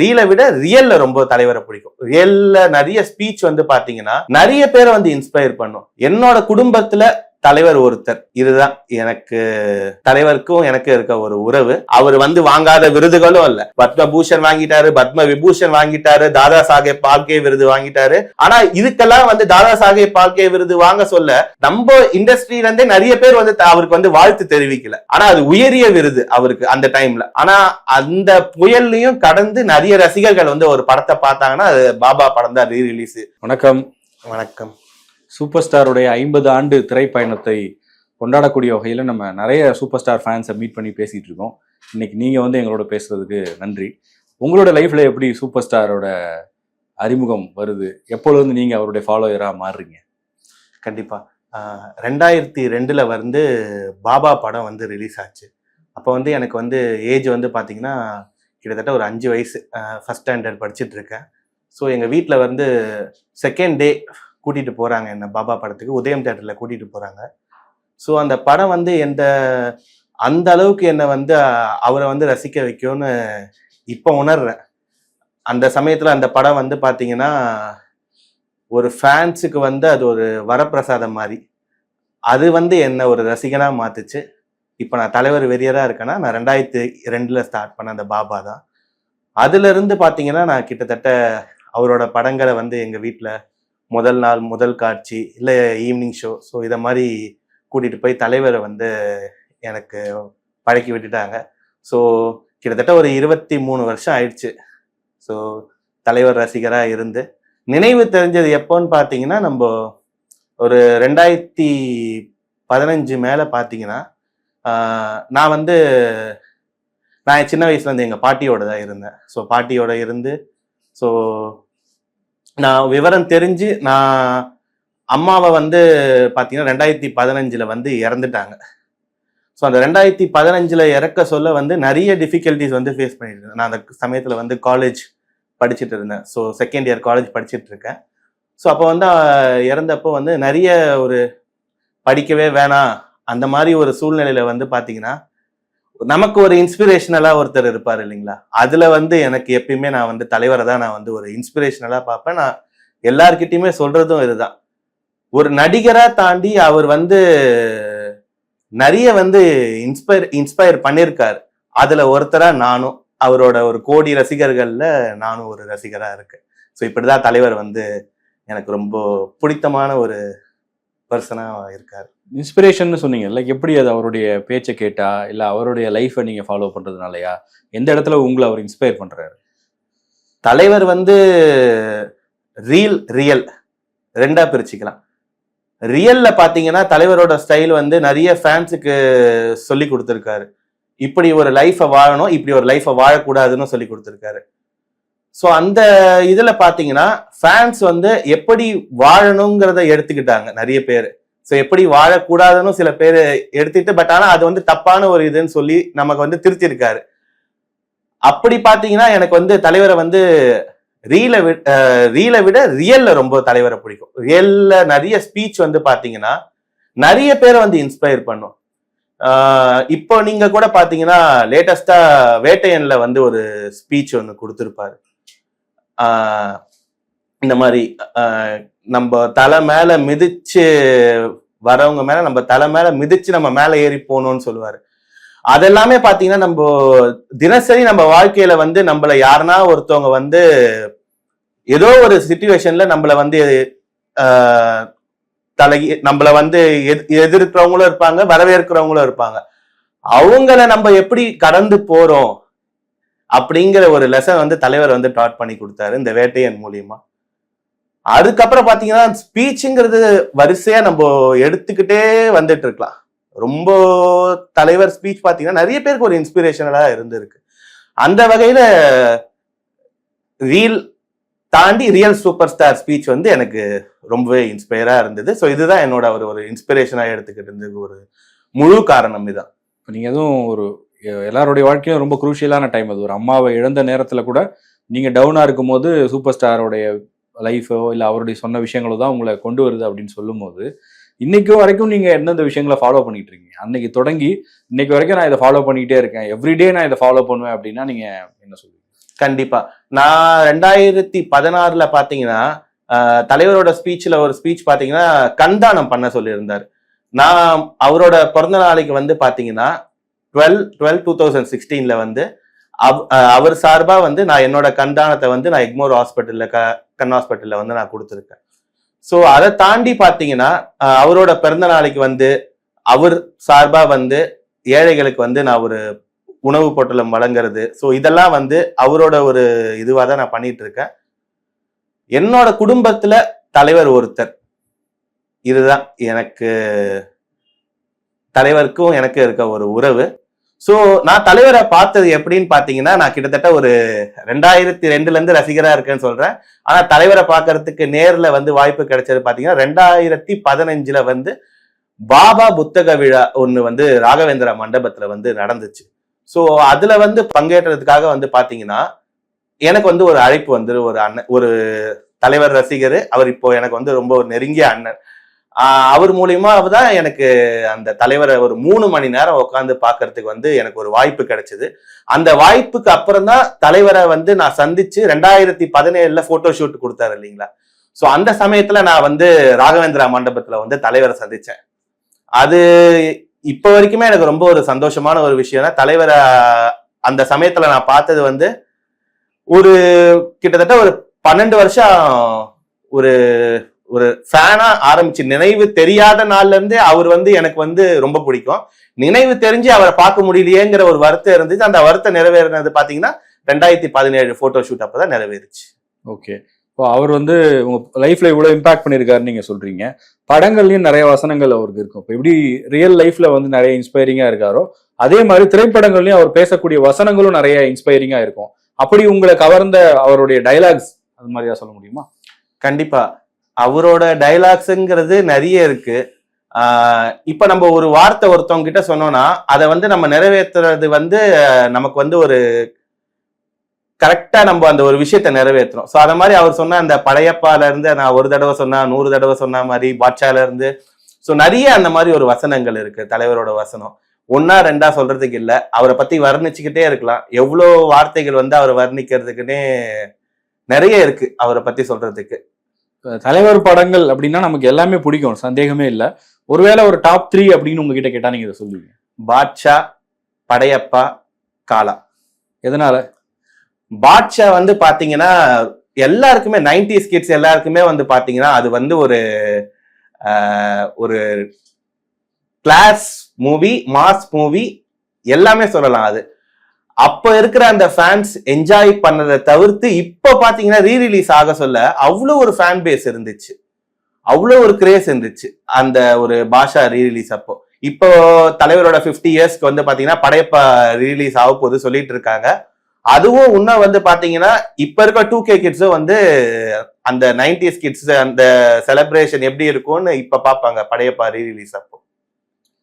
ரீலை விட ரியல்ல ரொம்ப தலைவரை பிடிக்கும். ரியல்ல நிறைய ஸ்பீச் வந்து பாத்தீங்கன்னா நிறைய பேரை வந்து இன்ஸ்பயர் பண்ணும். என்னோட குடும்பத்துல தலைவர் ஒருத்தர். இதுதான் எனக்கு தலைவருக்கும் எனக்கு இருக்க ஒரு உறவு. அவர் வந்து வாங்காத விருதுகளும் இல்ல பத்மபூஷன் வாங்கிட்டாரு பத்ம விபூஷன் வாங்கிட்டாரு தாதா சாஹேப் பால்கே விருது வாங்கிட்டாரு. ஆனா இதுக்கெல்லாம் வந்து தாதா சாஹேப் பால்கே விருது வாங்க சொல்ல நம்ம இண்டஸ்ட்ரியில இருந்தே நிறைய பேர் வந்து த- அவருக்கு வந்து வாழ்த்து தெரிவிக்கல. ஆனா அது உயரிய விருது அவருக்கு அந்த டைம்ல. ஆனா அந்த புயல்லையும் கடந்து நிறைய ரசிகர்கள் வந்து ஒரு படத்தை பார்த்தாங்கன்னா அது பாபா படம் தான் ரீ ரிலீஸ் வணக்கம். வணக்கம். சூப்பர் ஸ்டாருடைய ஐம்பது ஆண்டு திரைப்பயணத்தை கொண்டாடக்கூடிய வகையில் நம்ம நிறைய சூப்பர் ஸ்டார் ஃபேன்ஸை மீட் பண்ணி பேசிகிட்டு இருக்கோம். இன்னைக்கு நீங்கள் வந்து எங்களோட பேசுறதுக்கு நன்றி. உங்களோட லைஃப்பில் எப்படி சூப்பர் ஸ்டாரோட அறிமுகம் வருது? எப்பொழுது நீங்கள் அவருடைய ஃபாலோயராக மாறுறீங்க? கண்டிப்பாக ரெண்டாயிரத்தி ரெண்டில் வந்து பாபா படம் வந்து ரிலீஸ் ஆச்சு. அப்போ வந்து எனக்கு வந்து ஏஜ் வந்து பார்த்திங்கன்னா கிட்டத்தட்ட ஒரு அஞ்சு வயசு. ஃபஸ்ட் ஸ்டாண்டர்ட் படிச்சுட்டு இருக்கேன். ஸோ எங்கள் வீட்டில் வந்து செகண்ட் டே கூட்டிகிட்டு போகிறாங்க என்ன பாபா படத்துக்கு உதயம் தேட்டரில் கூட்டிகிட்டு போகிறாங்க ஸோ அந்த படம் வந்து எந்த அந்த அளவுக்கு என்னை வந்து அவரை வந்து ரசிக்க வைக்கும்னு இப்போ உணர்றேன். அந்த சமயத்தில் அந்த படம் வந்து பார்த்தீங்கன்னா ஒரு ஃபேன்ஸுக்கு வந்து அது ஒரு வரப்பிரசாதம் மாதிரி. அது வந்து என்னை ஒரு ரசிகனாக மாற்றுச்சு இப்போ நான் தலைவர் வெறியராக இருக்கேன்னா நான் ரெண்டாயிரத்தி ரெண்டில் ஸ்டார்ட் பண்ண அந்த பாபா தான். அதுலேருந்து பார்த்தீங்கன்னா நான் கிட்டத்தட்ட அவரோட படங்களை வந்து எங்கள் வீட்டில் முதல் நாள் முதல் காட்சி இல்லை ஈவினிங் ஷோ ஸோ இதை மாதிரி கூட்டிகிட்டு போய் தலைவரை வந்து எனக்கு பழக்கி விட்டுட்டாங்க. ஸோ கிட்டத்தட்ட ஒரு இருபத்தி மூணு வருஷம் ஆயிடுச்சு. ஸோ தலைவர் ரசிகராக இருந்து. நினைவு தெரிஞ்சது எப்போன்னு பார்த்தீங்கன்னா நம்ம ஒரு ரெண்டாயிரத்தி பதினஞ்சு மேலே பார்த்தீங்கன்னா நான் வந்து நான் சின்ன வயசுலேருந்து எங்கள் பாட்டியோட தான் இருந்தேன். ஸோ பாட்டியோட இருந்து ஸோ நான் விவரம் தெரிஞ்சு நான் அம்மாவை வந்து பார்த்தீங்கன்னா ரெண்டாயிரத்தி பதினஞ்சில் வந்து இறந்துட்டாங்க. ஸோ அந்த ரெண்டாயிரத்தி பதினஞ்சில் இறக்க சொல்ல வந்து நிறைய டிஃபிகல்ட்டிஸ் வந்து ஃபேஸ் பண்ணிட்டு இருந்தேன் நான் அந்த சமயத்தில் வந்து காலேஜ் படிச்சுட்டு இருந்தேன். ஸோ செகண்ட் இயர் காலேஜ் படிச்சுட்டு இருக்கேன். ஸோ அப்போ வந்து இறந்தப்போ வந்து நிறைய ஒரு படிக்கவே வேணாம். அந்த மாதிரி ஒரு சூழ்நிலையில் வந்து பார்த்தீங்கன்னா நமக்கு ஒரு இன்ஸ்பிரேஷனலா ஒருத்தர் இருப்பார் இல்லைங்களா? அதுல வந்து எனக்கு எப்பயுமே நான் வந்து தலைவரை தான் நான் வந்து ஒரு இன்ஸ்பிரேஷனலா பார்ப்பேன். நான் எல்லார்கிட்டயுமே சொல்றதும் இதுதான். ஒரு நடிகரா தாண்டி அவர் வந்து நிறைய வந்து இன்ஸ்பயர் இன்ஸ்பயர் பண்ணியிருக்காரு அதுல ஒருத்தரா நானும் அவரோட ஒரு கோடி ரசிகர்கள்ல நானும் ஒரு ரசிகரா இருக்கேன். ஸோ இப்படிதான் தலைவர் வந்து எனக்கு ரொம்ப பிடித்தமான ஒரு பர்சனா இருக்காரு. இன்ஸ்பிரேஷன் சொன்னீங்க. லைக் எப்படி அது அவருடைய பேச்சை கேட்டா இல்ல அவருடைய லைஃபை நீங்க ஃபாலோ பண்றதுனாலயா? எந்த இடத்துல உங்களை அவர் இன்ஸ்பயர் பண்றாரு? தலைவர் வந்து ரீல் ரியல் ரெண்டா பிரிச்சுக்கலாம். ரியல்ல பாத்தீங்கன்னா தலைவரோட ஸ்டைல் வந்து நிறைய ஃபேன்ஸுக்கு சொல்லி கொடுத்துருக்காரு. இப்படி ஒரு லைஃபை வாழணும் இப்படி ஒரு லைஃபை வாழக்கூடாதுன்னு சொல்லி கொடுத்துருக்காரு. ஸோ அந்த இதில் பார்த்தீங்கன்னா ஃபேன்ஸ் வந்து எப்படி வாழணுங்கிறத எடுத்துக்கிட்டாங்க நிறைய பேர். ஸோ எப்படி வாழக்கூடாதுன்னு சில பேர் எடுத்துட்டு பட் ஆனால் அது வந்து தப்பான ஒரு இதுன்னு சொல்லி நமக்கு வந்து திருத்திருக்காரு அப்படி பார்த்தீங்கன்னா எனக்கு வந்து தலைவரை வந்து ரீலை விட ரீலை விட ரியல்ல ரொம்ப தலைவரை பிடிக்கும். ரியல்ல நிறைய ஸ்பீச் வந்து பார்த்தீங்கன்னா நிறைய பேரை வந்து இன்ஸ்பயர் பண்ணும். இப்போ நீங்க கூட பாத்தீங்கன்னா லேட்டஸ்டா வேட்டையன்ல வந்து ஒரு ஸ்பீச் ஒன்று கொடுத்துருப்பாரு. இந்த மாதிரி நம்ம தலை மேல மிதிச்சு வரவங்க மேல நம்ம தலை மேல மிதிச்சு நம்ம மேல ஏறி போகணும்னு சொல்லுவாரு. அதெல்லாமே பாத்தீங்கன்னா நம்ம தினசரி நம்ம வாழ்க்கையில வந்து நம்மள யாருன்னா ஒருத்தவங்க வந்து ஏதோ ஒரு சுச்சுவேஷன்ல நம்மள வந்து ஆஹ், தலகி நம்மள வந்து எதிர்க்கிறவங்களும் இருப்பாங்க வரவேற்கிறவங்களும் இருப்பாங்க. அவங்கள நம்ம எப்படி கடந்து போறோம்? அப்படிங்கிற ஒரு லெசன் வந்து தலைவர் வந்து டாட் பண்ணி கொடுத்தாரு இந்த வேட்டையன் மூலியமா. அதுக்கப்புறம் பாத்தீங்கன்னா ஸ்பீச்சுங்கிறது வரிசையா நம்ம எடுத்துக்கிட்டே வந்துட்டு இருக்கலாம். ரொம்ப தலைவர் ஸ்பீச் பாத்தீங்கன்னா நிறைய பேருக்கு ஒரு இன்ஸ்பிரேஷனலா இருந்திருக்கு. அந்த வகையில ரீல் தாண்டி ரியல் சூப்பர் ஸ்டார் ஸ்பீச் வந்து எனக்கு ரொம்பவே இன்ஸ்பயரா இருந்தது. ஸோ இதுதான் என்னோட ஒரு ஒரு இன்ஸ்பிரேஷனாக எடுத்துக்கிட்டு இருந்தது ஒரு முழு காரணம் இதுதான். நீங்கள் எதுவும் ஒரு எல்லாருடைய வாழ்க்கையும் ரொம்ப குரூஷியலான டைம் அது. ஒரு அம்மாவை இழந்த நேரத்தில் கூட நீங்கள் டவுனாக இருக்கும்போது சூப்பர் ஸ்டாரோடைய லைஃபோ இல்லை அவருடைய சொன்ன விஷயங்களோ தான் உங்களை கொண்டு வருது அப்படின்னு சொல்லும்போது இன்னைக்கு வரைக்கும் நீங்கள் எந்தெந்த விஷயங்களை ஃபாலோ பண்ணிட்டு இருக்கீங்க? அன்னைக்கு தொடங்கி இன்னைக்கு வரைக்கும் நான் இதை ஃபாலோ பண்ணிக்கிட்டே இருக்கேன். எவ்ரிடே நான் இதை ஃபாலோ பண்ணுவேன் அப்படின்னா நீங்கள் என்ன சொல்லுவீங்க? கண்டிப்பாக நான் ரெண்டாயிரத்தி பதினாறில் பார்த்தீங்கன்னா தலைவரோட ஸ்பீச்சில் ஒரு ஸ்பீச் பார்த்தீங்கன்னா கண்தானம் பண்ண சொல்லியிருந்தார். நான் அவரோட பிறந்த நாளைக்கு வந்து பார்த்தீங்கன்னா டுவெல் டுவெல் டூ தௌசண்ட் சிக்ஸ்டீனில் வந்து அவ்- அவர் சார்பாக வந்து நான் என்னோட கண்தானத்தை வந்து நான் எக்மோர் ஹாஸ்பிட்டலில் க கண் ஹாஸ்பிட்டலில் வந்து நான் கொடுத்துருக்கேன். ஸோ அதை தாண்டி பார்த்தீங்கன்னா அவரோட பிறந்த நாளைக்கு வந்து அவர் சார்பாக வந்து ஏழைகளுக்கு வந்து நான் ஒரு உணவு பொட்டலம் வழங்குறது. ஸோ இதெல்லாம் வந்து அவரோட ஒரு இதுவாக தான் நான் பண்ணிட்டு இருக்கேன் என்னோட குடும்பத்துல தலைவர் ஒருத்தர். இதுதான் எனக்கு தலைவருக்கும் எனக்கு இருக்க ஒரு உறவு. ஸோ நான் தலைவரை பார்த்தது எப்படின்னு பார்த்தீங்கன்னா நான் கிட்டத்தட்ட ஒரு ரெண்டாயிரத்தி ரெண்டுலேருந்து ரசிகராக இருக்கேன்னு சொல்கிறேன் ஆனால் தலைவரை பார்க்கறதுக்கு நேரில் வந்து வாய்ப்பு கிடைச்சது பார்த்தீங்கன்னா ரெண்டாயிரத்தி பதினஞ்சில் வந்து பாபா புத்தக விழா ஒன்று வந்து ராகவேந்திரா மண்டபத்தில் வந்து நடந்துச்சு. ஸோ அதில் வந்து பங்கேற்றதுக்காக வந்து பார்த்தீங்கன்னா எனக்கு வந்து ஒரு அழைப்பு வந்து ஒரு அண்ணன் ஒரு தலைவர் ரசிகர். அவர் இப்போ எனக்கு வந்து ரொம்ப ஒரு நெருங்கிய அண்ணன். அவர் மூலியமாக தான் எனக்கு அந்த தலைவரை ஒரு மூணு மணி நேரம் உட்காந்து பார்க்கறதுக்கு வந்து எனக்கு ஒரு வாய்ப்பு கிடைச்சது. அந்த வாய்ப்புக்கு அப்புறம் தான் தலைவரை வந்து நான் சந்திச்சு ரெண்டாயிரத்தி பதினேழுல போட்டோ ஷூட் கொடுத்தாரு இல்லைங்களா? ஸோ அந்த சமயத்துல நான் வந்து ராகவேந்திரா மண்டபத்துல வந்து தலைவரை சந்திச்சேன். அது இப்ப வரைக்குமே எனக்கு ரொம்ப ஒரு சந்தோஷமான ஒரு விஷயம். தலைவரை அந்த சமயத்துல நான் பார்த்தது வந்து ஒரு கிட்டத்தட்ட ஒரு பன்னெண்டு வருஷம் ஒரு ஒரு ஃபேனா ஆரம்பிச்சு நினைவு தெரியாத நாள்ல இருந்தே அவர் வந்து எனக்கு வந்து ரொம்ப பிடிக்கும். நினைவு தெரிஞ்சு அவரை பார்க்க முடியலையேங்கிற ஒரு வருத்தம் இருந்துச்சு. அந்த வருத்தம் நிறைவேறினது பாத்தீங்கன்னா ரெண்டாயிரத்தி பதினேழு போட்டோ ஷூட் அப்பதான் நிறைவேறுச்சு. ஓகே. இப்போ அவர் வந்து உங்க லைஃப்ல இவ்வளவு இம்பாக்ட் பண்ணியிருக்காருன்னு நீங்க சொல்றீங்க. படங்கள்லயும் நிறைய வசனங்கள் அவருக்கு இருக்கும். இப்போ எப்படி ரியல் லைஃப்ல வந்து நிறைய இன்ஸ்பைரிங்கா இருக்காரோ அதே மாதிரி திரைப்படங்கள்லயும் அவர் பேசக்கூடிய வசனங்களும் நிறைய இன்ஸ்பைரிங்கா இருக்கும். அப்படி உங்களை கவர்ந்த அவருடைய டைலாக்ஸ் அது மாதிரியா சொல்ல முடியுமா? கண்டிப்பா. அவரோட டைலாக்ஸுங்கிறது நிறைய இருக்கு. இப்ப நம்ம ஒரு வார்த்தை ஒருத்தவங்க கிட்ட சொன்னோம்னா அதை வந்து நம்ம நிறைவேற்றுறது வந்து நமக்கு வந்து ஒரு கரெக்டா நம்ம அந்த ஒரு விஷயத்த நிறைவேற்றுறோம். ஸோ அதை மாதிரி அவர் சொன்ன அந்த படையப்பால இருந்து நான் ஒரு தடவை சொன்னா நூறு தடவை சொன்ன மாதிரி பாட்ஷால இருந்து. ஸோ நிறைய அந்த மாதிரி ஒரு வசனங்கள் இருக்கு தலைவரோட வசனம். ஒன்னா ரெண்டா சொல்றதுக்கு இல்ல. அவரை பத்தி வர்ணிச்சுக்கிட்டே இருக்கலாம். எவ்வளோ வார்த்தைகள் வந்து அவரை வர்ணிக்கிறதுக்குன்னே நிறைய இருக்கு அவரை பத்தி சொல்றதுக்கு. தலைவர் படங்கள் அப்படின்னா நமக்கு எல்லாமே பிடிக்கும் சந்தேகமே இல்லை. ஒருவேளை ஒரு டாப் த்ரீ அப்படின்னு உங்ககிட்ட கேட்டா நீங்க இதை சொல்லுவீங்க. பாட்ஷா படையப்பா காலா. எதனால? பாட்ஷா வந்து பாத்தீங்கன்னா எல்லாருக்குமே 90s கிட்ஸ் எல்லாருக்குமே வந்து பாத்தீங்கன்னா அது வந்து ஒரு ஒரு கிளாஸ் மூவி மாஸ் மூவி எல்லாமே சொல்லலாம் அது. அப்ப இருக்கிற அந்த ஃபேன்ஸ் என்ஜாய் பண்ணதை தவிர்த்து இப்ப பாத்தீங்கன்னா ரீ ரிலீஸ் ஆக சொல்ல அவ்வளோ ஒரு ஃபேன் பேஸ் இருந்துச்சு. அவ்வளோ ஒரு கிரேஸ் இருந்துச்சு அந்த ஒரு பாஷா ரீ ரிலீஸ் அப்போ. இப்போ தலைவரோட 50 இயர்ஸ்க்கு வந்து பாத்தீங்கன்னா படையப்பா ரீரிலீஸ் ஆக போகுது சொல்லிட்டு இருக்காங்க. அதுவும் இன்னும் வந்து பாத்தீங்கன்னா இப்ப இருக்க டூ கே கிட்ஸும் வந்து அந்த நைன்டிஸ் கிட்ஸ் அந்த செலிப்ரேஷன் எப்படி இருக்கும்னு இப்ப பாப்பாங்க படையப்பா ரீ-ரிலீஸ் அப்போ.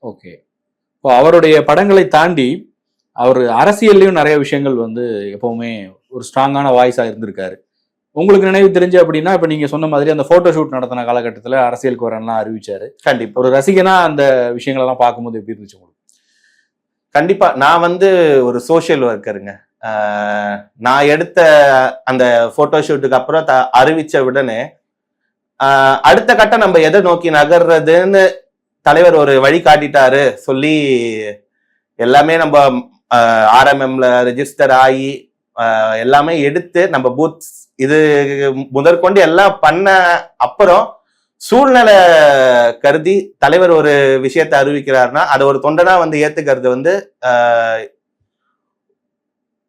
ஓகே இப்போ அவருடைய படங்களை தாண்டி அவர் அரசியல்லையும் நிறைய விஷயங்கள் வந்து எப்பவுமே ஒரு ஸ்ட்ராங்கான வாய்ஸா இருந்திருக்காரு. உங்களுக்கு நினைவு தெரிஞ்சு அப்படின்னா இப்ப நீங்க சொன்ன மாதிரி அந்த போட்டோ ஷூட் நடத்தின காலகட்டத்துல அரசியலுக்கு வரலாம் அறிவிச்சாரு. கண்டிப்பா. ஒரு ரசிகனா அந்த விஷயங்கள் எல்லாம் பார்க்கும்போது எப்படி இருந்துச்சு உங்களுக்கு? கண்டிப்பா. நான் வந்து ஒரு சோஷியல் ஒர்க்கருங்க நான் எடுத்த அந்த போட்டோ ஷூட்டுக்கு அப்புறம் த- அறிவிச்ச உடனே அடுத்த கட்டம் நம்ம எதை நோக்கி நகர்றதுன்னு தலைவர் ஒரு வழி காட்டிட்டாரு. சொல்லி எல்லாமே நம்ம ஆர்எம்எம்ல ரெஜிஸ்டர் ஆகி எல்லாமே எடுத்து நம்ம பூத் இது முதற்கொண்டு எல்லாம் பண்ண அப்புறம் சூழ்நிலை கருதி தலைவர் ஒரு விஷயத்தை அறிவிக்கிறாருன்னா அதை ஒரு தொண்டனா வந்து ஏத்துக்கிறது வந்து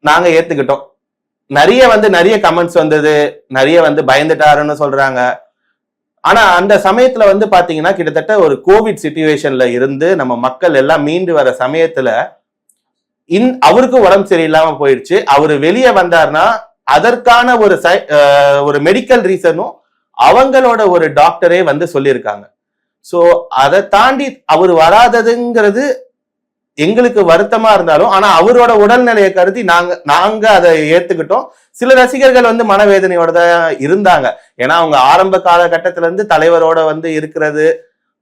நாங்க ஏத்துக்கிட்டோம். நிறைய வந்து நிறைய கமெண்ட்ஸ் வந்தது. நிறைய வந்து பயந்துட்டாருன்னு சொல்றாங்க. ஆனா அந்த சமயத்துல வந்து பாத்தீங்கன்னா கிட்டத்தட்ட ஒரு கோவிட் சுச்சுவேஷன்ல இருந்து நம்ம மக்கள் எல்லாம் மீண்டு வர சமயத்துல இன் அவருக்கும் உடம்பு சரியில்லாம போயிடுச்சு அவரு வெளியே வந்தாருன்னா அதற்கான ஒரு சை- ஒரு மெடிக்கல் ரீசனும் அவங்களோட ஒரு டாக்டரே வந்து சொல்லியிருக்காங்க. ஸோ அதை தாண்டி அவர் வராததுங்கிறது எங்களுக்கு வருத்தமா இருந்தாலும் ஆனா அவரோட உடல்நிலையை கருதி நாங்க நாங்க அதை ஏத்துக்கிட்டோம். சில ரசிகர்கள் வந்து மனவேதனையோட தான் இருந்தாங்க. ஏன்னா அவங்க ஆரம்ப காலகட்டத்தில இருந்து தலைவரோட வந்து இருக்கிறது.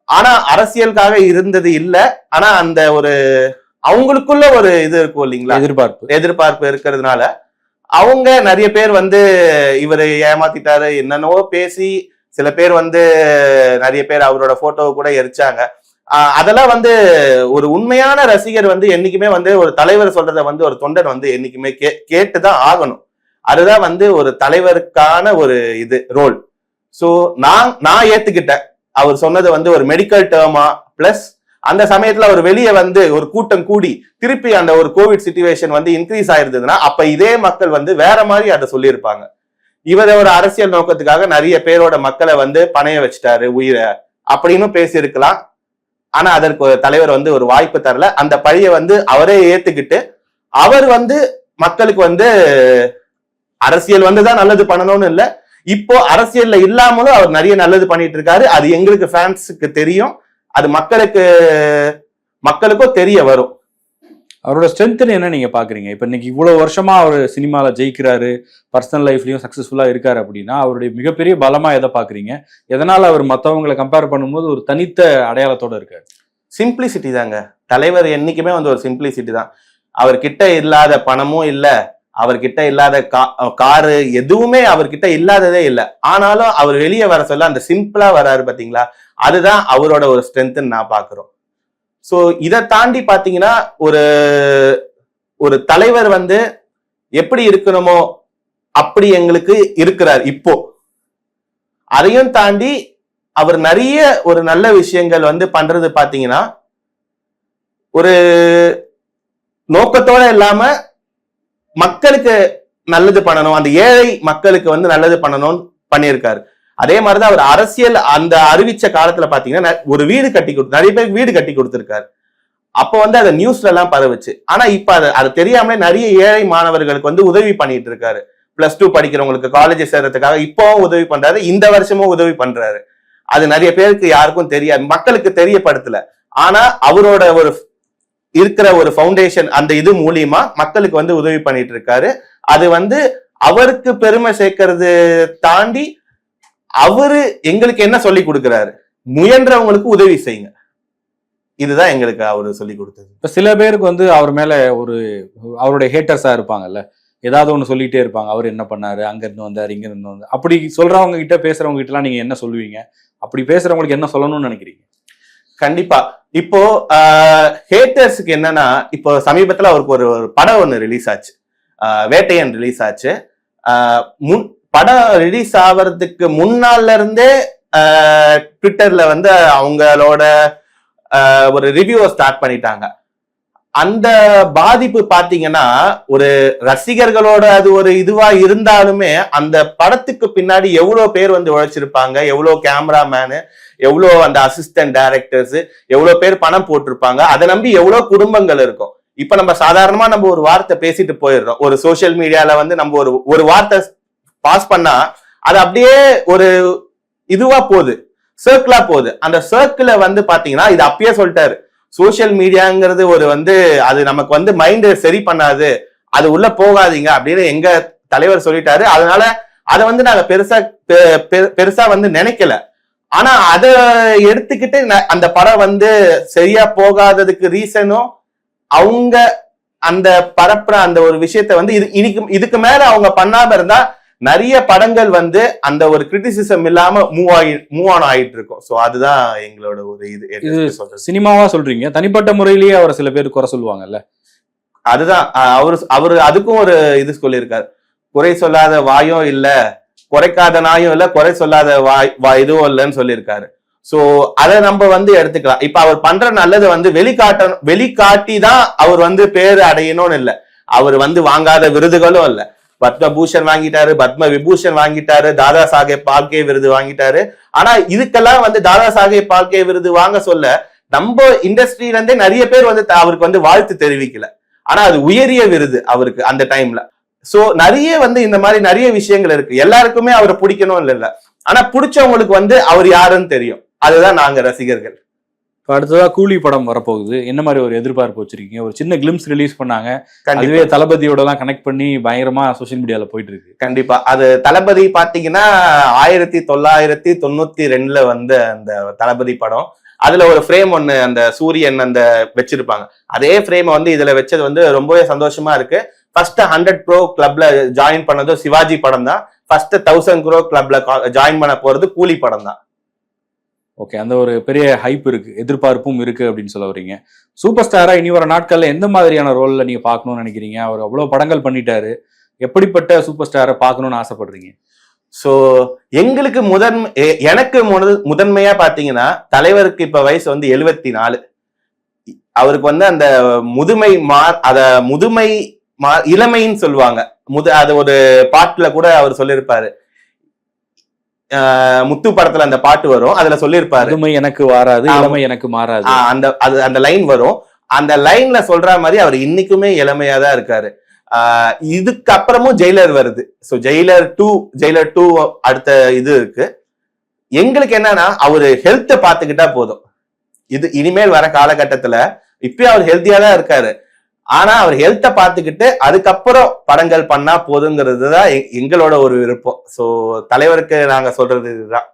ஆனா அரசியலுக்காக இருந்தது இல்லை. ஆனா அந்த ஒரு அவங்களுக்குள்ள ஒரு இது இருக்கும் இல்லைங்களா? எதிர்பார்ப்பு. எதிர்பார்ப்பு இருக்கிறதுனால அவங்க நிறைய பேர் வந்து இவரு ஏமாத்திட்டாரு என்னென்னவோ பேசி சில பேர் வந்து நிறைய பேர் அவரோட போட்டோவை கூட எரிச்சாங்க. அதெல்லாம் வந்து ஒரு உண்மையான ரசிகர் வந்து என்னைக்குமே வந்து ஒரு தலைவர் சொல்றத வந்து ஒரு தொண்டன் வந்து என்னைக்குமே கே கேட்டுதான் ஆகணும். அதுதான் வந்து ஒரு தலைவருக்கான ஒரு இது ரோல் சோ நான் நான் ஏத்துக்கிட்டேன். அவர் சொன்னது வந்து ஒரு மெடிக்கல் டேர்மா பிளஸ் அந்த சமயத்துல அவர் வெளியே வந்து ஒரு கூட்டம் கூடி திருப்பி அந்த ஒரு கோவிட் சுச்சுவேஷன் வந்து இன்க்ரீஸ் ஆயிருந்ததுன்னா அப்ப இதே மக்கள் வந்து வேற மாதிரி அதை சொல்லியிருப்பாங்க. இவரை ஒரு அரசியல் நோக்கத்துக்காக நிறைய பேரோட மக்களை வந்து பணைய வச்சுட்டாரு உயிரை அப்படின்னு பேசியிருக்கலாம். ஆனா அதற்கு ஒரு தலைவர் வந்து ஒரு வாய்ப்பு தரல. அந்த பழிய வந்து அவரே ஏத்துக்கிட்டு அவர் வந்து மக்களுக்கு வந்து அரசியல் வந்துதான் நல்லது பண்ணணும்னு இல்லை. இப்போ அரசியல்ல இல்லாமலும் அவர் நிறைய நல்லது பண்ணிட்டு இருக்காரு. அது எங்களுக்கு ஃபேன்ஸுக்கு தெரியும். அது மக்களுக்கு மக்களுக்கும் தெரிய வரும். அவரோட ஸ்ட்ரென்த்னு என்ன நீங்க பாக்குறீங்க? இப்ப இன்னைக்கு இவ்வளவு வருஷமா அவர் சினிமால ஜெயிக்கிறாரு பர்சனல் லைஃப்லயும் சக்சஸ்ஃபுல்லா இருக்காரு அப்படின்னா அவருடைய மிகப்பெரிய பலமா எதை பாக்குறீங்க? எதனால அவர் மத்தவங்களை கம்பேர் பண்ணும்போது ஒரு தனித்த அடையாளத்தோட இருக்காரு? சிம்பிளிசிட்டி தாங்க. தலைவர் என்னைக்குமே வந்து ஒரு சிம்பிளிசிட்டி தான். அவர்கிட்ட இல்லாத பணமும் இல்ல. அவர்கிட்ட இல்லாத கா- காரு எதுவுமே அவர்கிட்ட இல்லாததே இல்ல. ஆனாலும் அவர் வெளியே வர சொல்ல அந்த சிம்பிளா வராரு பாத்தீங்களா? அதுதான் அவரோட ஒரு ஸ்ட்ரென்த்னு நான் பாக்குறோம் ஸோ இதை தாண்டி பார்த்தீங்கன்னா ஒரு ஒரு தலைவர் வந்து எப்படி இருக்கணுமோ அப்படி எங்களுக்கு இருக்கிறார் இப்போ. அதையும் தாண்டி அவர் நிறைய ஒரு நல்ல விஷயங்கள் வந்து பண்றது பாத்தீங்கன்னா ஒரு நோக்கத்தோட இல்லாம மக்களுக்கு நல்லது பண்ணணும் அந்த ஏழை மக்களுக்கு வந்து நல்லது பண்ணணும்னு பண்ணியிருக்காரு. அதே மாதிரிதான் அவர் அரசியல் அந்த அறிவிச்ச காலத்துல பாத்தீங்கன்னா ஒரு வீடு கட்டி கொடுத்து நிறைய பேருக்கு வீடு கட்டி கொடுத்திருக்காரு. அப்போ வந்து அதை நியூஸ்ல எல்லாம் பரவுச்சு. ஆனா இப்ப அது அது தெரியாமலே நிறைய ஏழை மாணவர்களுக்கு வந்து உதவி பண்ணிட்டு இருக்காரு. பிளஸ் டூ படிக்கிறவங்களுக்கு காலேஜ் சேர்றதுக்காக இப்பவும் உதவி பண்றாரு இந்த வருஷமும் உதவி பண்றாரு. அது நிறைய பேருக்கு யாருக்கும் தெரியாது மக்களுக்கு தெரியப்படுத்தல. ஆனா அவரோட ஒரு இருக்கிற ஒரு ஃபவுண்டேஷன் அந்த இது மூலியமா மக்களுக்கு வந்து உதவி பண்ணிட்டு இருக்காரு. அது வந்து அவருக்கு பெருமை சேர்க்கறது தாண்டி அவரு எங்களுக்கு என்ன சொல்லி கொடுக்கிறாரு? முயன்றவங்களுக்கு உதவி செய்யுங்க. இதுதான் எங்களுக்கு அவரு சொல்லி கொடுத்தது. இப்ப சில பேருக்கு வந்து அவர் மேல ஒரு அவருடைய ஹேட்டர்ஸா இருப்பாங்கல்ல. ஏதாவது ஒண்ணு சொல்லிட்டே இருப்பாங்க. அவர் என்ன பண்ணாரு? அங்க இருந்து வந்தாரு இங்க இருந்து வந்தாரு. அப்படி சொல்றவங்க கிட்ட பேசுறவங்க கிட்ட எல்லாம் நீங்க என்ன சொல்லுவீங்க? அப்படி பேசுறவங்களுக்கு என்ன சொல்லணும்னு நினைக்கிறீங்க? கண்டிப்பா. இப்போ ஹேட்டர்ஸுக்கு என்னன்னா இப்போ சமீபத்துல அவருக்கு ஒரு படம் ஒன்று ரிலீஸ் ஆச்சு. வேட்டையன் ரிலீஸ் ஆச்சு. முன் படம் ரிலீஸ் ஆகிறதுக்கு முன்னால இருந்தே ட்விட்டர்ல வந்து அவங்களோட ஒரு ரிவ்யூவை ஸ்டார்ட் பண்ணிட்டாங்க. அந்த பாதிப்பு பாத்தீங்கன்னா ஒரு ரசிகர்களோட அது ஒரு இதுவா இருந்தாலுமே அந்த படத்துக்கு பின்னாடி எவ்வளவு பேர் வந்து உழைச்சிருப்பாங்க எவ்வளவு கேமராமேனு எவ்வளோ அந்த அசிஸ்டன்ட் டைரக்டர்ஸ் எவ்வளோ பேர் பணம் போட்டிருப்பாங்க அதை நம்பி எவ்வளோ குடும்பங்கள் இருக்கும். இப்ப நம்ம சாதாரணமா நம்ம ஒரு வார்த்தை பேசிட்டு போயிடுறோம். ஒரு சோஷியல் மீடியால வந்து நம்ம ஒரு ஒரு வார்த்தை பாஸ் பண்ணா அது அப்படியே ஒரு இதுவா போகுது. சர்க்கிளா போகுது. அந்த சர்க்கிள வந்து பாத்தீங்கன்னா இது அப்பயே சொல்லிட்டாரு. சோஷியல் மீடியாங்கிறது ஒரு வந்து அது நமக்கு வந்து மைண்ட் சரி பண்ணாது. அது உள்ள போகாதீங்க அப்படின்னு எங்க தலைவர் சொல்லிட்டாரு. அதனால அதை வந்து நாங்க பெருசா பெ- பெருசா வந்து நினைக்கல. ஆனா அதை எடுத்துக்கிட்டு ந- அந்த படம் வந்து சரியா போகாததுக்கு ரீசனும் அவங்க அந்த பரப்புற அந்த ஒரு விஷயத்த வந்து இது இதுக்கு இதுக்கு மேல அவங்க பண்ணாம இருந்தா நிறைய படங்கள் வந்து அந்த ஒரு கிரிட்டிசிசம் இல்லாம மூவ் ஆகி மூவ் ஆன் ஆயிட்டு இருக்கும் சோ அதுதான் எங்களோட ஒரு இது. சினிமாவா சொல்றீங்க? தனிப்பட்ட முறையிலேயே அவரை சில பேர் குறை சொல்லுவாங்கல்ல? அதுதான். அவரு அவரு அதுக்கும் ஒரு இது சொல்லியிருக்காரு. குறை சொல்லாத வாயும் இல்ல குறைக்காத நாயும் இல்ல குறை சொல்லாத வாய் வா இதுவும் இல்லைன்னு சொல்லியிருக்காரு. சோ அதை நம்ம வந்து எடுத்துக்கலாம். இப்ப அவர் பண்ற நல்லது வந்து வெளிக்காட்ட வெளிக்காட்டி தான் அவர் வந்து பேர் அடையணும்னு இல்ல. அவர் வந்து வாங்காத விருதுகளும் இல்ல. பத்மபூஷன் வாங்கிட்டாரு பத்ம விபூஷன் வாங்கிட்டாரு தாதா சாஹேப் பால்கே விருது வாங்கிட்டாரு. ஆனா இதுக்கெல்லாம் வந்து தாதா சாஹேப் பால்கே விருது வாங்க சொல்ல நம்ம இண்டஸ்ட்ரியில இருந்தே நிறைய பேர் வந்து அவருக்கு வந்து வாழ்த்து தெரிவிக்கல. ஆனா அது உயரிய விருது அவருக்கு அந்த டைம்ல சோ நிறைய வந்து இந்த மாதிரி நிறைய விஷயங்கள் இருக்கு. எல்லாருக்குமே அவரை பிடிக்கணும் இல்ல இல்ல. ஆனா பிடிச்சவங்களுக்கு வந்து அவர் யாருன்னு தெரியும். அதுதான் நாங்க ரசிகர்கள். அடுத்ததா கூலி படம் வரப்போகுது. என்ன மாதிரி ஒரு எதிர்பார்ப்பு வச்சிருக்கீங்க? ஒரு சின்ன கிளிம்ஸ் ரிலீஸ் பண்ணாங்க. அதுவே தளபதியோட எல்லாம் கனெக்ட் பண்ணி பயங்கரமா சோஷியல் மீடியால போயிட்டு இருக்கு. கண்டிப்பா. அது தளபதி பாத்தீங்கன்னா ஆயிரத்தி தொள்ளாயிரத்தி தொண்ணூத்தி ரெண்டுல வந்த அந்த தளபதி படம். அதுல ஒரு ஃப்ரேம் ஒண்ணு அந்த சூரியன் அந்த வச்சிருப்பாங்க. அதே ஃப்ரேம் வந்து இதுல வச்சது வந்து ரொம்பவே சந்தோஷமா இருக்கு. ஃபர்ஸ்ட் ஹண்ட்ரட் ப்ரோ கிளப்ல ஜாயின் பண்ணதும் சிவாஜி படம் தான் ஃபர்ஸ்ட் தௌசண்ட் க்ரோ கிளப்ல ஜாயின் பண்ண போறது கூலி படம் தான் ஓகே அந்த ஒரு பெரிய ஹைப் இருக்கு எதிர்பார்ப்பும் இருக்கு அப்படின்னு சொல்ல வரீங்க சூப்பர் ஸ்டாரா இனி வர நாட்கள்ல எந்த மாதிரியான ரோல்ல நீங்க பார்க்கணும்னு நினைக்கிறீங்க? அவர் அவ்வளவு படங்கள் பண்ணிட்டாரு. எப்படிப்பட்ட சூப்பர் ஸ்டாரை பார்க்கணும்னு ஆசைப்படுறீங்க? ஸோ எங்களுக்கு முதன் எ- எனக்கு முதல் முதன்மையா பாத்தீங்கன்னா தலைவருக்கு இப்ப வயசு வந்து எழுபத்தி நாலு அவருக்கு வந்து அந்த முதுமை மார் அத முதுமை மா இளமைன்னு சொல்லுவாங்க. முது அது ஒரு பாட்டுல கூட அவர் சொல்லியிருப்பாரு. முத்து படத்துல அந்த பாட்டு வரும். அதுல சொல்லியிருப்பாரு. எனக்கு வாராது. இளமை எனக்கு மாறாது. அந்த அது அந்த லைன் வரும். அந்த லைன்ல சொல்ற மாதிரி அவர் இன்னைக்குமே இளமையா தான் இருக்காரு. ஆஹ் இதுக்கு அப்புறமும் ஜெயிலர் வருது. So Jailer two Jailer two அடுத்த இது இருக்கு. எங்களுக்கு என்னன்னா அவரு ஹெல்த்தை பார்த்துக்கிட்டா போதும். இது இனிமேல் வர காலகட்டத்துல இப்பயும் அவர் ஹெல்த்தியா தான் இருக்காரு. ஆனா அவர் ஹெல்த்தை பார்த்துக்கிட்டு அதுக்கப்புறம் படங்கள் பண்ணா போதுங்கிறது தான் எங்களோட ஒரு விருப்பம். ஸோ தலைவருக்கு நாங்க சொல்றது இதுதான்.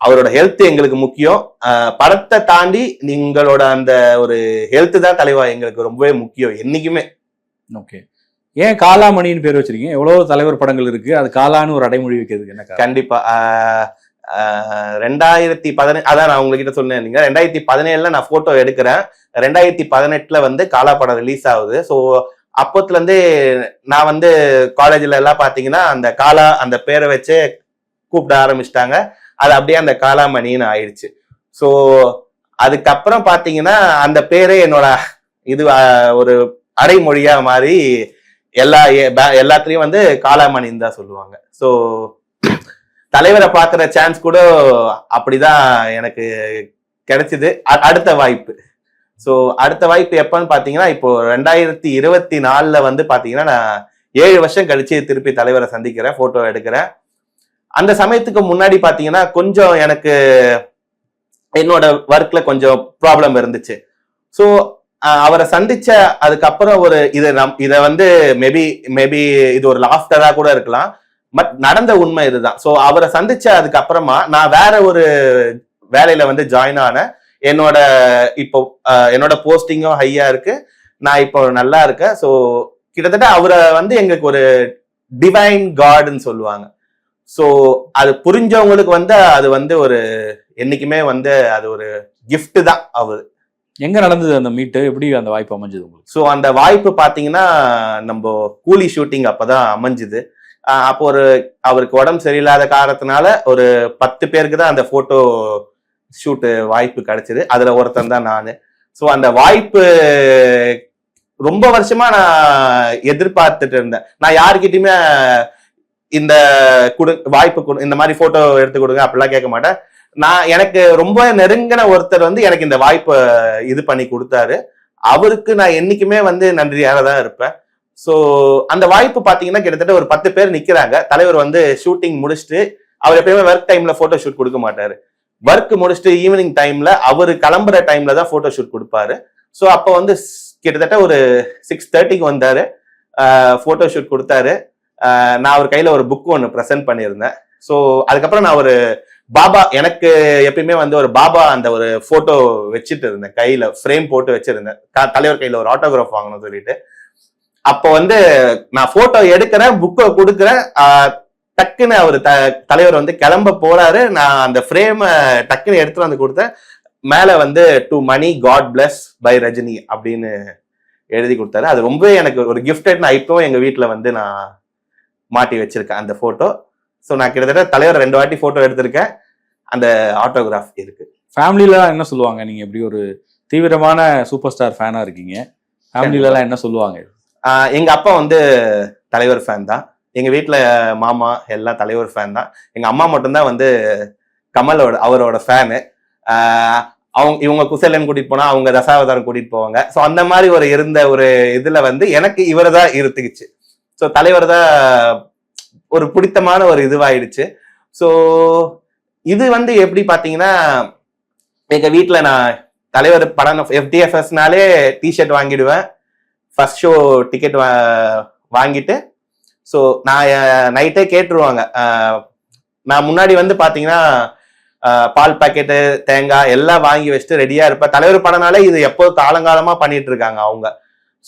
அவரோட ஹெல்த் எங்களுக்கு முக்கியம். படத்தை தாண்டி நீங்களோட அந்த ஒரு ஹெல்த் தான் தலைவா எங்களுக்கு ரொம்பவே முக்கியம் என்னைக்குமே. ஓகே ஏன் காலாமணின்னு பேர் வச்சிருக்கீங்க? எவ்வளவு தலைவர் படங்கள் இருக்கு? அது காலான்னு ஒரு அடைமொழி வைக்கிறதுக்கு என்ன? கண்டிப்பா. ரெண்டாயிரத்தி பதினெட்டு அதான் நான் உங்ககிட்ட சொன்னேன் நீங்க. ரெண்டாயிரத்தி பதினேழுல நான் போட்டோ எடுக்கிறேன். ரெண்டாயிரத்தி பதினெட்டுல வந்து காலா படம் ரிலீஸ் ஆகுது. ஸோ அப்போத்துல இருந்து நான் வந்து காலேஜ்ல எல்லாம் பாத்தீங்கன்னா அந்த காலா அந்த பேரை வச்சு கூப்பிட ஆரம்பிச்சிட்டாங்க. அது அப்படியே அந்த காலாமணின்னு ஆயிடுச்சு. ஸோ அதுக்கப்புறம் பாத்தீங்கன்னா அந்த பேரே என்னோட இது ஒரு அடைமொழியா மாதிரி எல்லா எல்லாத்துலயும் வந்து காலாமணின்னு தான் சொல்லுவாங்க. ஸோ தலைவரை பார்க்குற சான்ஸ் கூட அப்படிதான் எனக்கு கிடைச்சது. அடுத்த வாய்ப்பு. ஸோ அடுத்த வாய்ப்பு எப்பன்னு பார்த்தீங்கன்னா இப்போ ரெண்டாயிரத்தி இருபத்தி நாலில் வந்து பார்த்தீங்கன்னா நான் ஏழு வருஷம் கழிச்சு திருப்பி தலைவரை சந்திக்கிறேன் ஃபோட்டோ எடுக்கிறேன். அந்த சமயத்துக்கு முன்னாடி பார்த்தீங்கன்னா கொஞ்சம் எனக்கு என்னோட ஒர்க்ல கொஞ்சம் ப்ராப்ளம் இருந்துச்சு. ஸோ அவரை சந்திச்ச அதுக்கப்புறம் ஒரு இதை நம் இதை வந்து மேபி மேபி இது ஒரு லாஃப்டரா கூட இருக்கலாம். பட் நடந்த உண்மை இதுதான். ஸோ அவரை சந்திச்ச அதுக்கப்புறமா நான் வேற ஒரு வேலையில வந்து ஜாயின் ஆனேன். என்னோட இப்போ என்னோட போஸ்டிங்கும் ஹையா இருக்கு. நான் இப்போ நல்லா இருக்கேன். ஸோ கிட்டத்தட்ட அவரை வந்து எங்களுக்கு ஒரு டிவைன் காட்னு சொல்லுவாங்க. ஸோ அது புரிஞ்சவங்களுக்கு வந்து அது வந்து ஒரு என்னைக்குமே வந்து அது ஒரு gift தான் அவர். எங்க நடந்தது அந்த மீட்டு எப்படி அந்த வாய்ப்பு அமைஞ்சது உங்களுக்கு? ஸோ அந்த வாய்ப்பு பார்த்தீங்கன்னா நம்ம கூலி ஷூட்டிங் அப்பதான் அமைஞ்சுது. அப்போ ஒரு அவருக்கு உடம்பு சரியில்லாத காரணத்தினால ஒரு பத்து பேருக்கு தான் அந்த போட்டோ ஷூட்டு வாய்ப்பு கிடைச்சது. அதுல ஒருத்தன் தான் நான். ஸோ அந்த வாய்ப்பு ரொம்ப வருஷமா நான் எதிர்பார்த்துட்டு இருந்தேன். நான் யாருக்கிட்டயுமே இந்த குடு வாய்ப்பு கொடு இந்த மாதிரி போட்டோ எடுத்து கொடுங்க அப்படிலாம் கேட்க மாட்டேன். நான் எனக்கு ரொம்ப நெருங்கின ஒருத்தர் வந்து எனக்கு இந்த வாய்ப்பை இது பண்ணி கொடுத்தாரு. அவருக்கு நான் என்னைக்குமே வந்து நன்றியாக தான் இருப்பேன். ஸோ அந்த வாய்ப்பு பார்த்தீங்கன்னா கிட்டத்தட்ட ஒரு பத்து பேர் நிற்கிறாங்க தலைவர் வந்து ஷூட்டிங் முடிச்சுட்டு அவர் எப்பயுமே ஒர்க் டைம்ல போட்டோ ஷூட் கொடுக்க மாட்டாரு. ஒர்க் முடிச்சுட்டு ஈவினிங் டைம்ல அவர் கிளம்புற டைம்ல தான் போட்டோ ஷூட் கொடுப்பாரு. ஸோ அப்போ வந்து ஸ்- கிட்டத்தட்ட ஒரு சிக்ஸ் தேர்ட்டிக்கு வந்தாரு. போட்டோ ஷூட் கொடுத்தாரு. நான் அவர் கையில ஒரு புக் ஒன்று ப்ரெசென்ட் பண்ணியிருந்தேன். ஸோ அதுக்கப்புறம் நான் ஒரு பாபா எனக்கு எப்பயுமே வந்து ஒரு பாபா அந்த ஒரு போட்டோ வச்சுட்டு இருந்தேன். கையில ஃப்ரேம் போட்டு வச்சிருந்தேன். க- தலைவர் கையில ஒரு ஆட்டோகிராஃப் வாங்கணும்னு சொல்லிட்டு. அப்போ வந்து நான் போட்டோ எடுக்கிறேன் புக்கை கொடுக்குறேன். டக்குன்னு அவர் த தலைவர் வந்து கிளம்ப போறாரு. நான் அந்த ஃப்ரேமை டக்குன்னு எடுத்துட்டு வந்து கொடுத்தேன். மேலே வந்து to Mani god bless by Rajini அப்படின்னு எழுதி கொடுத்தாரு. அது ரொம்ப எனக்கு ஒரு கிஃப்டட் நான் எங்கள் வீட்டில் வந்து நான் மாட்டி வச்சிருக்கேன் அந்த ஃபோட்டோ ஸோ நான் கிட்டத்தட்ட தலைவர் ரெண்டு வாட்டி ஃபோட்டோ எடுத்திருக்கேன். அந்த ஆட்டோகிராஃப் இருக்கு. ஃபேமிலியிலலாம் என்ன சொல்லுவாங்க? நீங்கள் இப்படி ஒரு தீவிரமான சூப்பர் ஸ்டார் ஃபேனாக இருக்கீங்க ஃபேமிலியிலலாம் என்ன சொல்லுவாங்க? எங்க அப்பா வந்து தலைவர் ஃபேன் தான். எங்க வீட்டில் மாமா எல்லாம் தலைவர் ஃபேன் தான். எங்க அம்மா மட்டும்தான் வந்து கமலோட அவரோட ஃபேனு அவங்க இவங்க குசலன் கூட்டிட்டு போனா அவங்க தசாவதாரம் கூட்டிட்டு போவாங்க. ஸோ அந்த மாதிரி ஒரு இருந்த ஒரு இதுல வந்து எனக்கு இவரை தான் இருத்துக்குச்சு. ஸோ தலைவர் தான் ஒரு பிடித்தமான ஒரு இதுவாயிடுச்சு. ஸோ இது வந்து எப்படி பாத்தீங்கன்னா எங்க வீட்டில் நான் தலைவர் படம் எஃப்டிஎஃப்எஸ்னாலே டிஷர்ட் வாங்கிடுவேன். ஃபர்ஸ்ட் ஷோ டிக்கெட் வாங்கிட்டு ஸோ நான் நைட்டே கேட்டுருவாங்க. நான் முன்னாடி வந்து பார்த்தீங்கன்னா பால் பாக்கெட்டு தேங்காய் எல்லாம் வாங்கி வச்சுட்டு ரெடியாக இருப்பேன். தலைவர் படம்னாலே இது எப்போ காலங்காலமாக பண்ணிட்டு இருக்காங்க அவங்க.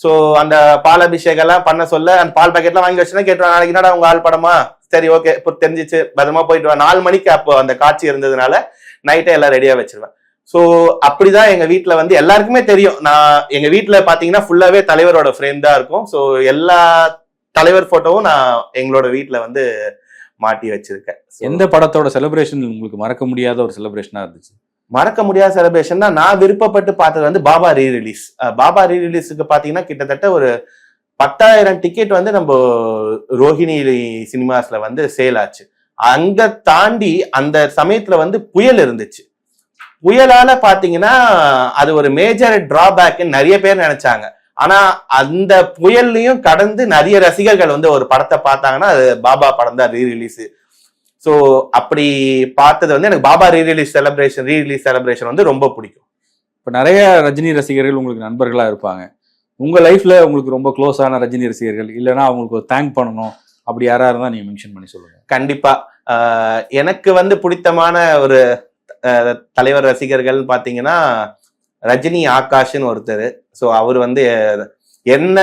ஸோ அந்த பால் அபிஷேகம் எல்லாம் பண்ண சொல்ல அந்த பால் பாக்கெட்லாம் வாங்கி வச்சுன்னா கேட்டுருவாங்க. நாளைக்கு என்னடா உங்க ஆள் படமா? சரி ஓகே இப்போ தெரிஞ்சிச்சு. பத்திரமா போயிட்டு வா. நாலு மணிக்கு அப்போ அந்த காட்சி இருந்ததுனால நைட்டே எல்லாம் ரெடியாக வச்சிருவேன். ஸோ அப்படிதான் எங்க வீட்ல வந்து எல்லாருக்குமே தெரியும். நான் எங்க வீட்ல பாத்தீங்கன்னா ஃபுல்லாவே தலைவரோட ஃப்ரேம் தான் இருக்கும். ஸோ எல்லா தலைவர் போட்டோவும் நான் எங்களோட வீட்ல வந்து மாட்டி வச்சிருக்கேன். எந்த படத்தோட செலிப்ரேஷன் உங்களுக்கு மறக்க முடியாத ஒரு செலிப்ரேஷனா இருந்துச்சு? மறக்க முடியாத செலிப்ரேஷன்னா நான் விருப்பப்பட்டு பார்த்தது வந்து Baba re release Baba re ரிலீஸுக்கு பார்த்தீங்கன்னா கிட்டத்தட்ட ஒரு பத்தாயிரம் டிக்கெட் வந்து நம்ம ரோஹிணி சினிமாஸ்ல வந்து சேல் ஆச்சு. அங்க தாண்டி அந்த சமயத்துல வந்து புயல் இருந்துச்சு. புயலால பாத்தீங்கன்னா அது ஒரு மேஜர் டிராபேக் நிறைய பேர் நினைச்சாங்க. ஆனா அந்த புயல்லையும் கடந்து நிறைய ரசிகர்கள் வந்து ஒரு படத்தை பார்த்தாங்கன்னா அது பாபா படம் தான் ரீ ரிலீஸ் ஸோ அப்படி பார்த்தது வந்து எனக்கு Baba re release celebration re release celebration வந்து ரொம்ப பிடிக்கும். இப்போ நிறைய ரஜினி ரசிகர்கள் உங்களுக்கு நண்பர்களா இருப்பாங்க. உங்க லைஃப்ல உங்களுக்கு ரொம்ப க்ளோஸான ரஜினி ரசிகர்கள் இல்லைன்னா அவங்களுக்கு ஒரு தேங்க் பண்ணணும் அப்படி யாரா இருந்தா நீங்க மென்ஷன் பண்ணி சொல்லுங்க. கண்டிப்பா. ஆஹ் எனக்கு வந்து பிடித்தமான ஒரு தலைவர் ரசிகர்கள் பார்த்தீங்கன்னா ரஜினி ஆகாஷ்னு ஒருத்தர். ஸோ அவர் வந்து என்ன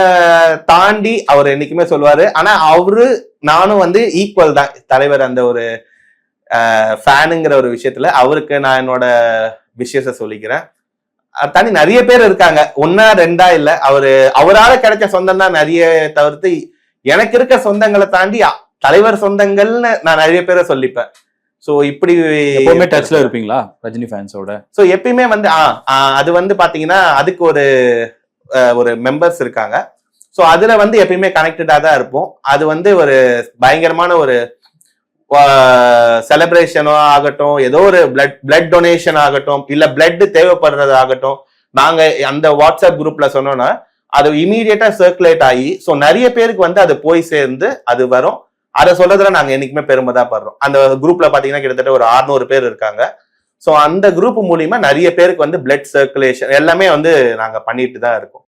தாண்டி அவர் என்னைக்குமே சொல்லுவாரு. ஆனா அவரு நானும் வந்து ஈக்குவல் தான். தலைவர் அந்த ஒரு ஃபேனுங்கிற ஒரு விஷயத்துல அவருக்கு நான் என்னோட விஷயத்தை சொல்லிக்கிறேன். அது தாண்டி நிறைய பேர் இருக்காங்க. ஒன்னா ரெண்டா இல்ல. அவரு அவரால கிடைச்ச சொந்தம் தான் நிறைய தவிர்த்து எனக்கு இருக்க சொந்தங்களை தாண்டி அ- தலைவர் சொந்தங்கள்னு நான் நிறைய பேரை சொல்லிப்பேன். சோ இப்படி எப்பவுமே டச்ல இருப்பீங்களா ரஜினி ஃபேன்ஸோட சோ எப்பயுமே வந்து அது வந்து பாத்தீங்கன்னா அதுக்கு ஒரு ஒரு மெம்பர்ஸ் இருக்காங்க. சோ அதுல வந்து எப்பயுமே கனெக்டடா தான் இருப்போம். அது வந்து ஒரு பயங்கரமான ஒரு செலிப்ரேஷனோ ஆகட்டும் ஏதோ ஒரு பிளட் பிளட் டொனேஷன் ஆகட்டும் இல்ல பிளட் தேவைப்படுறது ஆகட்டும் நாங்க அந்த வாட்ஸ்அப் குரூப்ல சொன்னோம்னா அது இமீடியட்டா சர்க்குலேட் ஆகி ஸோ நிறைய பேருக்கு வந்து அது போய் சேர்ந்து அது வரும். அதை சொல்றதுல நாங்க என்னைக்குமே பெருமை தான் படுறோம். அந்த குரூப்ல பாத்தீங்கன்னா கிட்டத்தட்ட ஒரு 600 பேர் இருக்காங்க. ஸோ அந்த குரூப் மூலியமா நிறைய பேருக்கு வந்து பிளட் சர்க்குலேஷன் எல்லாமே வந்து நாங்க பண்ணிட்டு தான் இருக்கோம்.